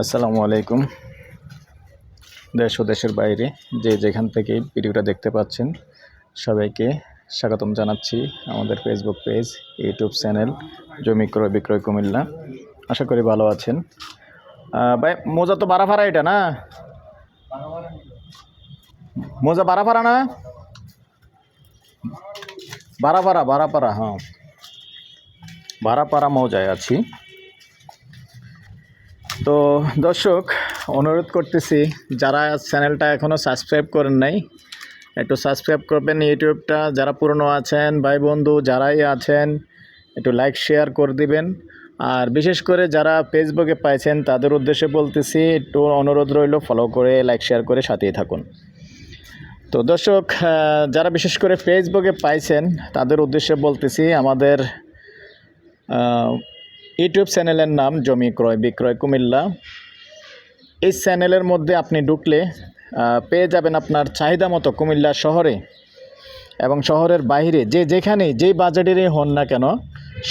আসসালামু আলাইকুম দেশ ও দেশের বাইরে যে যেখান থেকে ভিডিওটা দেখতে পাচ্ছেন, সবাইকে স্বাগতম জানাচ্ছি আমাদের ফেসবুক পেজ ইউটিউব চ্যানেল জমি ক্রয় বিক্রয় কুমিল্লা। আশা করি ভালো আছেন। ভাই, মোজা তো বাড়া এটা না? মোজা বাড়া না? বাড়া পাড়া বাড়া হ্যাঁ। বাড়া পাড়া মৌজায় আছি। তো দর্শক, অনুরোধ করতেছি, যারা চ্যানেলটা এখনও সাবস্ক্রাইব করেন নাই, একটু সাবস্ক্রাইব করবেন ইউটিউবটা। যারা পুরনো আছেন ভাই বন্ধু যারাই আছেন, একটু লাইক, শেয়ার করে দিবেন। আর বিশেষ করে যারা ফেসবুকে পাইছেন, তাদের উদ্দেশ্যে বলতেছি, একটু অনুরোধ রইল ফলো করে লাইক শেয়ার করে সাথেই থাকুন। তো দর্শক যারা বিশেষ করে ফেসবুকে পাইছেন, তাদের উদ্দেশ্যে বলতেছি, আমাদের ইউটিউব চ্যানেলের নাম জমি ক্রয়, বিক্রয় কুমিল্লা। এই চ্যানেলের মধ্যে আপনি ঢুকলে পেয়ে যাবেন আপনার চাহিদা মতো কুমিল্লা শহরে এবং শহরের বাইরে। যে যেখানে যেই বাজেটেরই হন না কেন,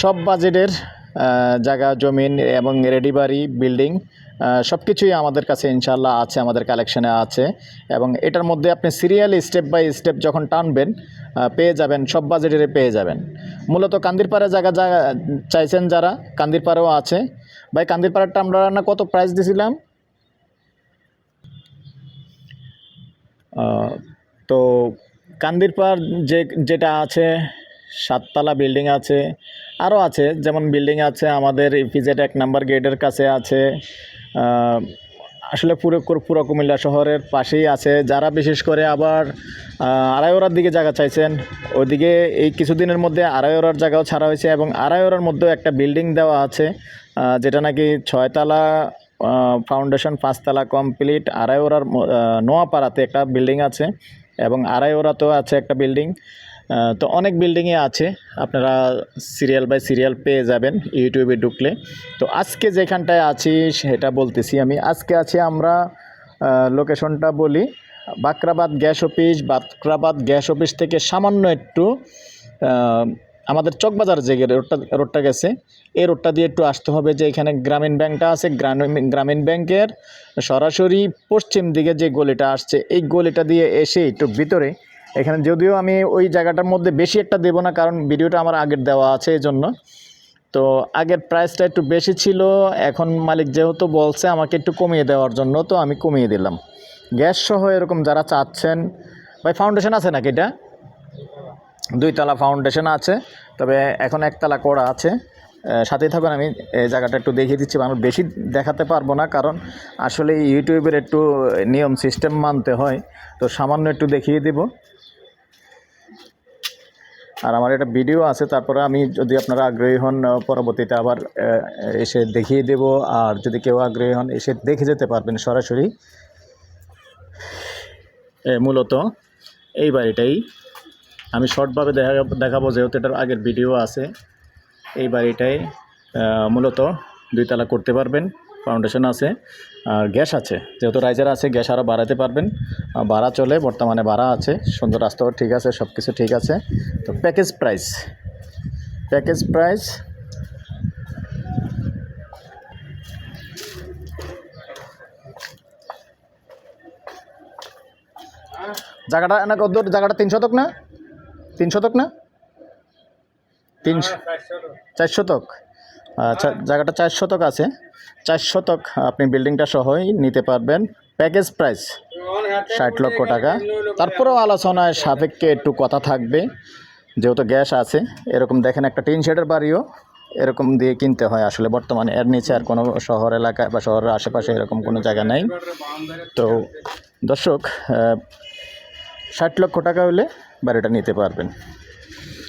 সব বাজেটের জায়গা, জমিন এবং রেডি বাড়ি, বিল্ডিং সব কিছুই আমাদের কাছে ইনশাল্লাহ আছে, আমাদের কালেকশানে আছে। এবং এটার মধ্যে আপনি সিরিয়াল স্টেপ বাই স্টেপ যখন টানবেন পেয়ে যাবেন, সব বাজেটের পেয়ে যাবেন। মূলত কান্দিরপাড়ে জায়গা জায়গা চাইছেন যারা, কান্দিরপাড়েও আছে। ভাই, কান্দিরপাড়েরটা আমরা না কত প্রাইস দিছিলাম? তো কান্দিরপাড় যে, যেটা আছে, সাততলা বিল্ডিং আছে আরও আছে। যেমন বিল্ডিং আছে আমাদের ইপিজেড এক নাম্বার গেটের কাছে আছে। আসলে পুরো পুরো কুমিল্লা শহরের পাশেই আছে। যারা বিশেষ করে আবার আহ, আড়াইওড়ার দিকে জায়গা চাইছেন ওদিকে এই কিছুদিনের মধ্যে আড়াইওড়ার জায়গাও ছাড়া হয়েছে এবং আড়াইওড়ার মধ্যেও একটা বিল্ডিং দেওয়া আছে যেটা নাকি ছয়তলা ফাউন্ডেশন পাঁচতলা কমপ্লিট আড়াইওড়ার ম- নোয়াপাড়াতে একটা বিল্ডিং আছে এবং আড়াইওড়াতেও আছে একটা বিল্ডিং তো অনেক বিল্ডিংয়ে আছে। আপনারা সিরিয়াল বাই সিরিয়াল পেয়ে যাবেন ইউটিউবে ঢুকলে। তো আজকে যেখানটায় আছি, সেটা বলতেছি আমি। আজকে আছি আমরা লোকেশনটা বলি, Bakrabad gas office. Bakrabad gas office থেকে সামান্য একটু আমাদের চকবাজার যে রোডটা রোডটা গেছে, এই রোডটা দিয়ে একটু আসতে হবে যে এখানে গ্রামীণ ব্যাংকটা আছে। গ্রামীণ গ্রামীণ ব্যাংকের সরাসরি পশ্চিম দিকে যে গলিটা আসছে, এই গলিটা দিয়ে এসে একটু ভিতরে এখানে যদিও আমি ওই জায়গাটার মধ্যে বেশি একটা দেবো না, কারণ ভিডিওটা আমার আগের দেওয়া আছে এই জন্য তো আগের প্রাইসটা একটু বেশি ছিল, এখন মালিক যেহেতু বলছে আমাকে একটু কমিয়ে দেওয়ার জন্য, তো আমি কমিয়ে দিলাম। গ্যাস সহ এরকম যারা চাচ্ছেন, ভাই ফাউন্ডেশন আছে নাকি এটা? দুইতলা ফাউন্ডেশন আছে, তবে এখন একতলা করা আছে। সাথেই থাকুন, আমি এই জায়গাটা একটু দেখিয়ে দিচ্ছি, আমি বেশি দেখাতে পারব না, কারণ আসলে ইউটিউবের একটু নিয়ম সিস্টেম মানতে হয়। তো সামান্য একটু দেখিয়ে দেব। আর আমার একটা ভিডিও আছে, তারপরে আমি যদি আপনারা আগ্রহী হন পরবর্তীতে আবার এসে দেখিয়ে দেব। আর যদি কেউ আগ্রহী হন, এসে দেখে যেতে পারবেন সরাসরি। মূলত এই বাড়িটাই। আমি শর্টভাবে দেখা, দেখাবো, যেহেতু এটার আগের ভিডিও আছে। এই বাড়িটাই মূলত দুইতলা করতে পারবেন। ফাউন্ডেশন আছে আর গ্যাস আছে। যেহেতু রাইজার আছে গ্যাস আরও বাড়াতে পারবেন। ভাড়া চলে বর্তমানে ভাড়া আছে। সুন্দর রাস্তাও ঠিক আছে সব কিছু ঠিক আছে। তো প্যাকেজ প্রাইস প্যাকেজ প্রাইস জায়গাটা না কত? জায়গাটা তিন শতক না? তিন শতক না? তিন চার শতক? জায়গাটা চার শতক আছে। চার শতক আপনি বিল্ডিংটা সহই নিতে পারবেন। প্যাকেজ প্রাইস ষাট লক্ষ টাকা। তারপরেও আলোচনায় সাপেক্ষে একটু কথা থাকবে। যেহেতু গ্যাস আছে, এরকম দেখেন একটা টিন শেডের বাড়িও এরকম দিয়ে কিনতে হয় আসলে বর্তমানে। এর নিচে আর কোনো শহর এলাকায় বা শহরের আশেপাশে এরকম কোনো জায়গা নাই। তো দর্শক ষাট লক্ষ টাকা হলে বাড়িটা নিতে পারবেন।